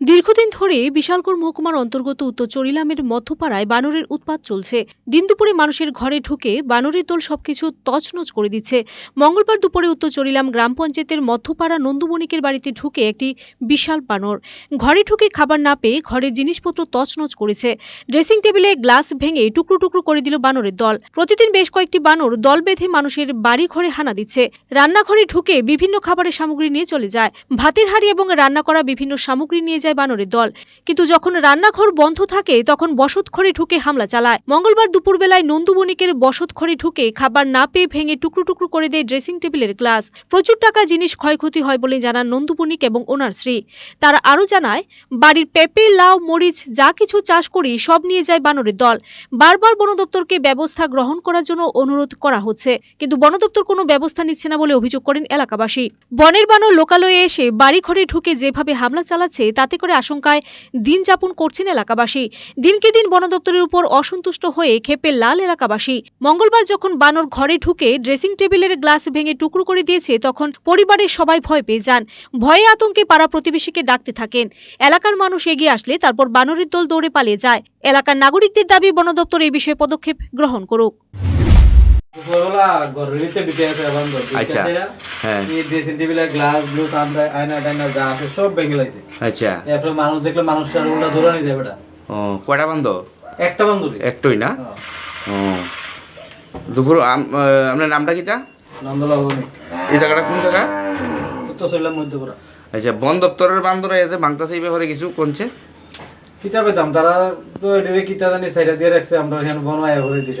দীর্ঘদিন ধরে বিশালগড় মহকুমার অন্তর্গত উত্তর চরিলামের মধ্যপাড়ায় বানরের উৎপাত চলছে। দিন দুপুরে মানুষের ঘরে ঢুকে বানরের দল সবকিছু তছনছ করে দিচ্ছে। মঙ্গলবার দুপুরে উত্তর চরিলাম গ্রাম পঞ্চায়েতের মধ্যপাড়া নন্দুমণিকের বাড়িতে ঢুকে একটি বিশাল বানর। ঘরে ঢুকে খাবার না পেয়ে ঘরের জিনিসপত্র তছনছ করেছে। ড্রেসিং টেবিলে গ্লাস ভেঙে টুকরো টুকরো করে দিল বানরের দল। প্রতিদিন বেশ কয়েকটি বানর দল বেঁধে মানুষের বাড়ি ঘরে হানা দিচ্ছে। রান্নাঘরে ঢুকে বিভিন্ন খাবারের সামগ্রী নিয়ে চলে যায়। ভাতের হাঁড়ি এবং রান্না করা বিভিন্ন সামগ্রী নিয়ে যায় বানরের দল। কিন্তু যখন রান্নাঘর বন্ধ থাকে, তখন বসত ঘরে ঢুকে হামলা চালায়। মঙ্গলবার দুপুরবেলায় নন্দু বণিকের বসত ঢুকে খাবার না পেয়ে ভেঙে টুকরো টুকরো করে দেয় ড্রেসিং টেবিলের গ্লাস। প্রচুর টাকা জিনিস ক্ষয়ক্ষতি হয় বলে জানান নন্দু বণিক এবং ওনার স্ত্রী। তারা আরও জানায়, বাড়ির পেঁপে, লাউ, মরিচ, যা কিছু চাষ করি, সব নিয়ে যায় বানরের দল। বারবার বন দপ্তরকে ব্যবস্থা গ্রহণ করার জন্য অনুরোধ করা হচ্ছে, কিন্তু বন দপ্তর কোনো ব্যবস্থা নিচ্ছে না বলে অভিযোগ করেন এলাকাবাসী। বনের বানর লোকালয়ে এসে বাড়ি ঘরে ঢুকে যেভাবে হামলা চালাচ্ছে, তাতে করে আশঙ্কায় দিন যাপন করছেন এলাকাবাসী। দিনকে দিন বন দপ্তরের উপর অসন্তুষ্ট হয়ে খেপে লাল এলাকাবাসী। মঙ্গলবার যখন বানর ঘরে ঢুকে ড্রেসিং টেবিলের গ্লাস ভেঙে টুকরো করে দিয়েছে, তখন পরিবারের সবাই ভয় পেয়ে যান। ভয়ে আতঙ্কে পাড়া প্রতিবেশীকে ডাকতে থাকেন। এলাকার মানুষ এগিয়ে আসলে তারপর বানরের দল দৌড়ে পালিয়ে যায়। এলাকার নাগরিকদের দাবি, বন দপ্তর এই বিষয়ে পদক্ষেপ গ্রহণ করুক। গররিতে ঢুকে আছে আচ্ছা। হ্যাঁ। এই ড্রেসিং টেবিলে গ্লাস আয়না টায়না যা আছে সব ভেঙে আচ্ছা। এরপরে মানুষ দেখলে ও কয়টা বান্ধ? একটা একটই না? ও। দুপুর আপনার নামটা কিটা এই জায়গাটা কোন জায়গা? উত্তর মধ্যপুরা আচ্ছা বন দপ্তরের বান্দরা এসে ভাঙতাছে এই ব্যাপারে কিছু কোনছে? কিতা পেতাম তারা তো এটারে কিতা জানি সাইডা দিয়ে রাখছে আমরা এখানে করে দিছ।